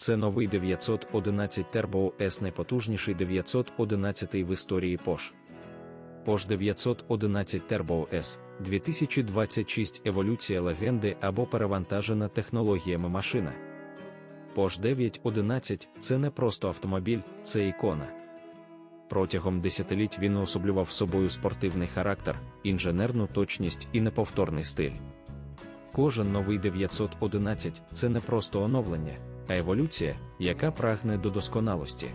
Це новий 911 Turbo S найпотужніший 911 в історії Porsche. Porsche 911 Turbo S 2026 еволюція легенди або перевантажена технологіями машина. Porsche 911 це не просто автомобіль, це ікона. Протягом десятиліть він уособлював собою спортивний характер, інженерну точність і неповторний стиль. Кожен новий 911 це не просто оновлення, а еволюція, яка прагне до досконалості.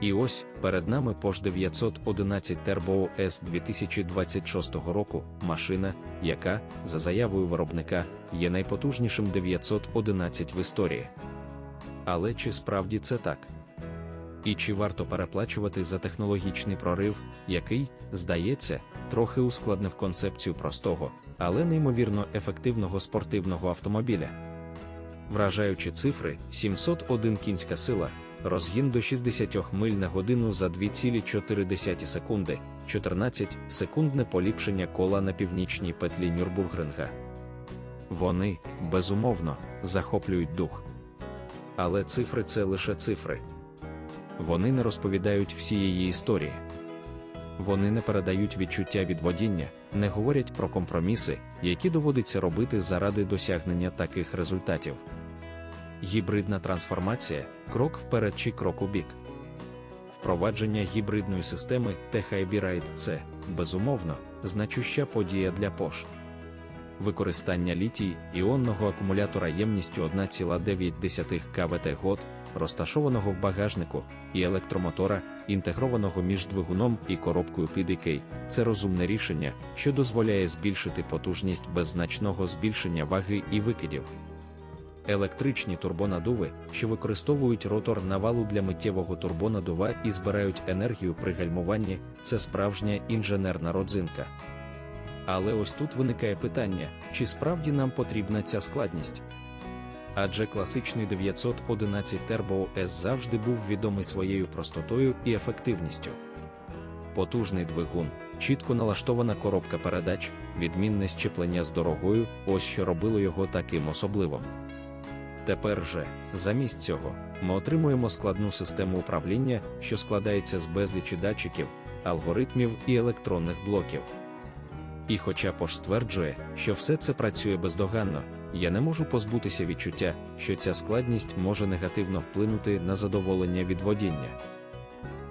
І ось перед нами Porsche 911 Turbo S 2026 року машина, яка, за заявою виробника, є найпотужнішим 911 в історії. Але чи справді це так? І чи варто переплачувати за технологічний прорив, який, здається, трохи ускладнив концепцію простого, але неймовірно ефективного спортивного автомобіля? Вражаючі цифри: 701 кінська сила, розгін до 60 миль на годину за 2,4 секунди, 14 секундне поліпшення кола на північній петлі Нюрбургринга. Вони, безумовно, захоплюють дух. Але цифри це лише цифри. Вони не розповідають всієї історії. Вони не передають відчуття від водіння, не говорять про компроміси, які доводиться робити заради досягнення таких результатів. Гібридна трансформація крок вперед чи крок у бік. Впровадження гібридної системи T-Hybrid – це, безумовно, значуща подія для Porsche. Використання літій іонного акумулятора ємністю 1,9 КВТ год, розташованого в багажнику, і електромотора, інтегрованого між двигуном і коробкою PDK – це розумне рішення, що дозволяє збільшити потужність без значного збільшення ваги і викидів. Електричні турбонадуви, що використовують ротор навалу для миттєвого турбонадува і збирають енергію при гальмуванні, це справжня інженерна родзинка. Але ось тут виникає питання, чи справді нам потрібна ця складність? Адже класичний 911 Turbo S завжди був відомий своєю простотою і ефективністю. Потужний двигун, чітко налаштована коробка передач, відмінне щеплення з дорогою ось що робило його таким особливим. Тепер же, замість цього, ми отримуємо складну систему управління, що складається з безлічі датчиків, алгоритмів і електронних блоків. І хоча Пош стверджує, що все це працює бездоганно, я не можу позбутися відчуття, що ця складність може негативно вплинути на задоволення від водіння.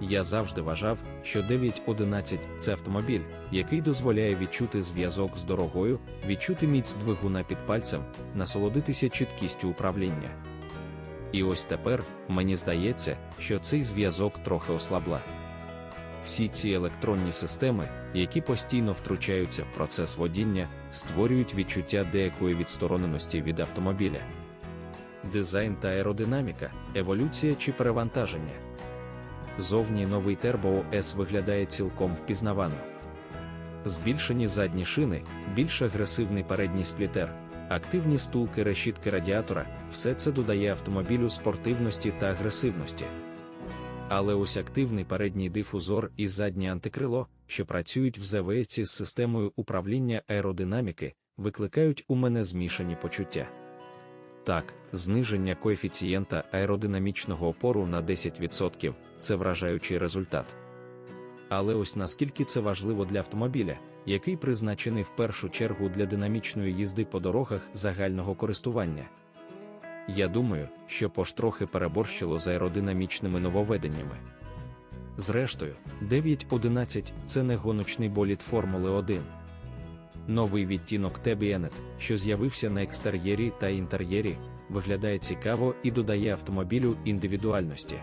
Я завжди вважав, що 911 – це автомобіль, який дозволяє відчути зв'язок з дорогою, відчути міць двигуна під пальцем, насолодитися чіткістю управління. І ось тепер мені здається, що цей зв'язок трохи ослабла. Всі ці електронні системи, які постійно втручаються в процес водіння, створюють відчуття деякої відстороненості від автомобіля. Дизайн та аеродинаміка, еволюція чи перевантаження. Зовні новий Turbo S виглядає цілком впізнавано. Збільшені задні шини, більш агресивний передній сплітер, активні стулки решітки радіатора все це додає автомобілю спортивності та агресивності. Але ось активний передній дифузор і заднє антикрило, що працюють в ЗВС з системою управління аеродинаміки, викликають у мене змішані почуття. Так, зниження коефіцієнта аеродинамічного опору на 10% це вражаючий результат. Але ось наскільки це важливо для автомобіля, який призначений в першу чергу для динамічної їзди по дорогах загального користування. Я думаю, що Пош трохи переборщило з аеродинамічними нововведеннями. Зрештою, 9.11 це не гоночний болід Формули 1. Новий відтінок T-Bienet, що з'явився на екстер'єрі та інтер'єрі, виглядає цікаво і додає автомобілю індивідуальності.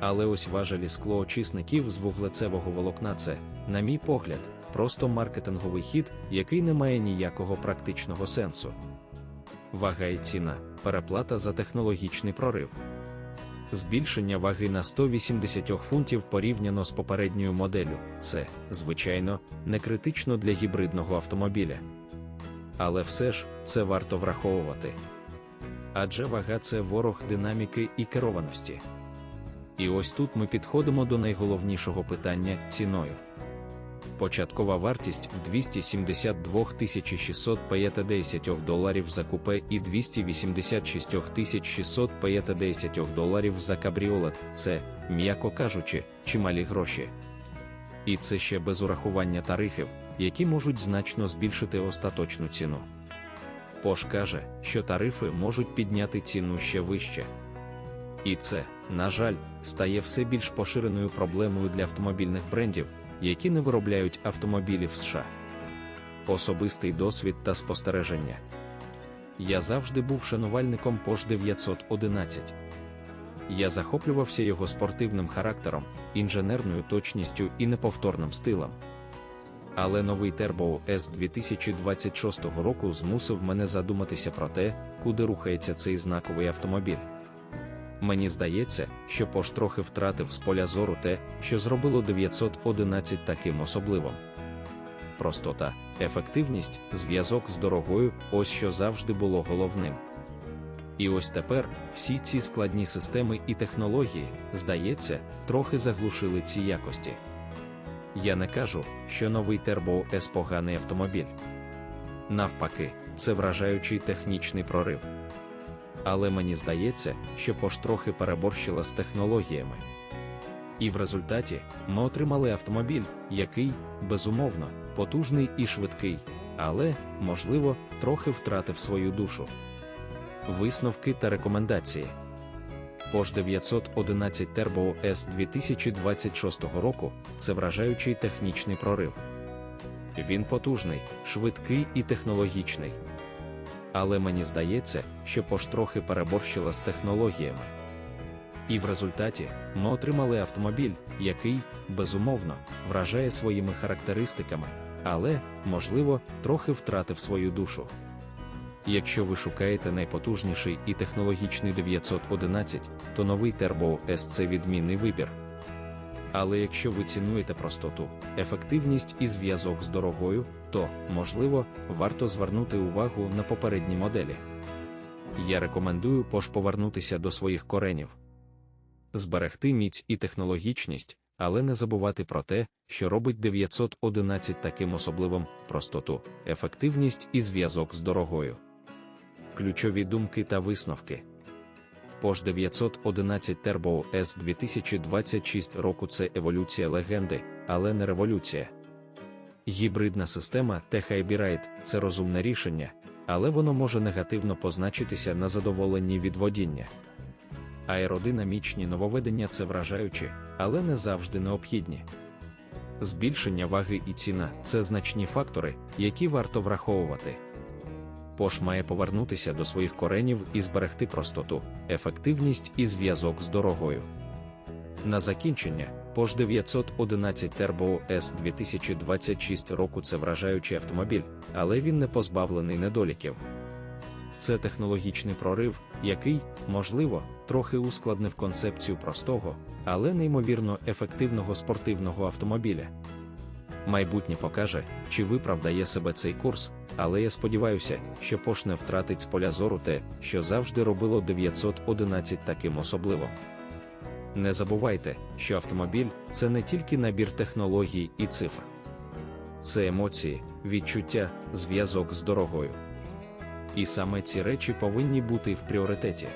Але ось важелі склоочисників з вуглецевого волокна це, на мій погляд, просто маркетинговий хід, який не має ніякого практичного сенсу. Вага і ціна, переплата за технологічний прорив. Збільшення ваги на 180 фунтів порівняно з попередньою моделлю це, звичайно, не критично для гібридного автомобіля. Але все ж це варто враховувати. Адже вага це ворог динаміки і керованості. І ось тут ми підходимо до найголовнішого питання ціною. Початкова вартість в 272 650 доларів за купе і 286 650 доларів за кабріолет це, м'яко кажучи, чималі гроші. І це ще без урахування тарифів, які можуть значно збільшити остаточну ціну. Пош каже, що тарифи можуть підняти ціну ще вище. І це, на жаль, стає все більш поширеною проблемою для автомобільних брендів, які не виробляють автомобілі в США. Особистий досвід та спостереження. Я завжди був шанувальником Porsche 911. Я захоплювався його спортивним характером, інженерною точністю і неповторним стилем. Але новий Turbo S 2026 року змусив мене задуматися про те, куди рухається цей знаковий автомобіль. Мені здається, що Porsche трохи втратив з поля зору те, що зробило 911 таким особливим. Простота, ефективність, зв'язок з дорогою ось що завжди було головним. І ось тепер всі ці складні системи і технології, здається, трохи заглушили ці якості. Я не кажу, що новий Turbo S поганий автомобіль. Навпаки, це вражаючий технічний прорив. Але мені здається, що Porsche трохи переборщила з технологіями. І в результаті ми отримали автомобіль, який, безумовно, потужний і швидкий, але, можливо, трохи втратив свою душу. Висновки та рекомендації. Porsche 911 Turbo S 2026 року це вражаючий технічний прорив. Він потужний, швидкий і технологічний. Але мені здається, що Porsche трохи переборщила з технологіями. І в результаті ми отримали автомобіль, який, безумовно, вражає своїми характеристиками, але, можливо, трохи втратив свою душу. Якщо ви шукаєте найпотужніший і технологічний 911, то новий Turbo S це відмінний вибір. Але якщо ви цінуєте простоту, ефективність і зв'язок з дорогою, то, можливо, варто звернути увагу на попередні моделі. Я рекомендую пош повернутися до своїх коренів, зберегти міць і технологічність, але не забувати про те, що робить 911 таким особливим простоту, ефективність і зв'язок з дорогою. Ключові думки та висновки. Porsche 911 Turbo S 2026 року це еволюція легенди, але не революція. Гібридна система T-Hybrid – це розумне рішення, але воно може негативно позначитися на задоволенні від водіння. Аеродинамічні нововведення це вражаючі, але не завжди необхідні. Збільшення ваги і ціна це значні фактори, які варто враховувати. Пош має повернутися до своїх коренів і зберегти простоту, ефективність і зв'язок з дорогою. На закінчення, Porsche 911 Turbo S 2026 року це вражаючий автомобіль, але він не позбавлений недоліків. Це технологічний прорив, який, можливо, трохи ускладнив концепцію простого, але неймовірно ефективного спортивного автомобіля. Майбутнє покаже, чи виправдає себе цей курс, але я сподіваюся, що Пош не втратить з поля зору те, що завжди робило 911 таким особливим. Не забувайте, що автомобіль це не тільки набір технологій і цифр. Це емоції, відчуття, зв'язок з дорогою. І саме ці речі повинні бути в пріоритеті.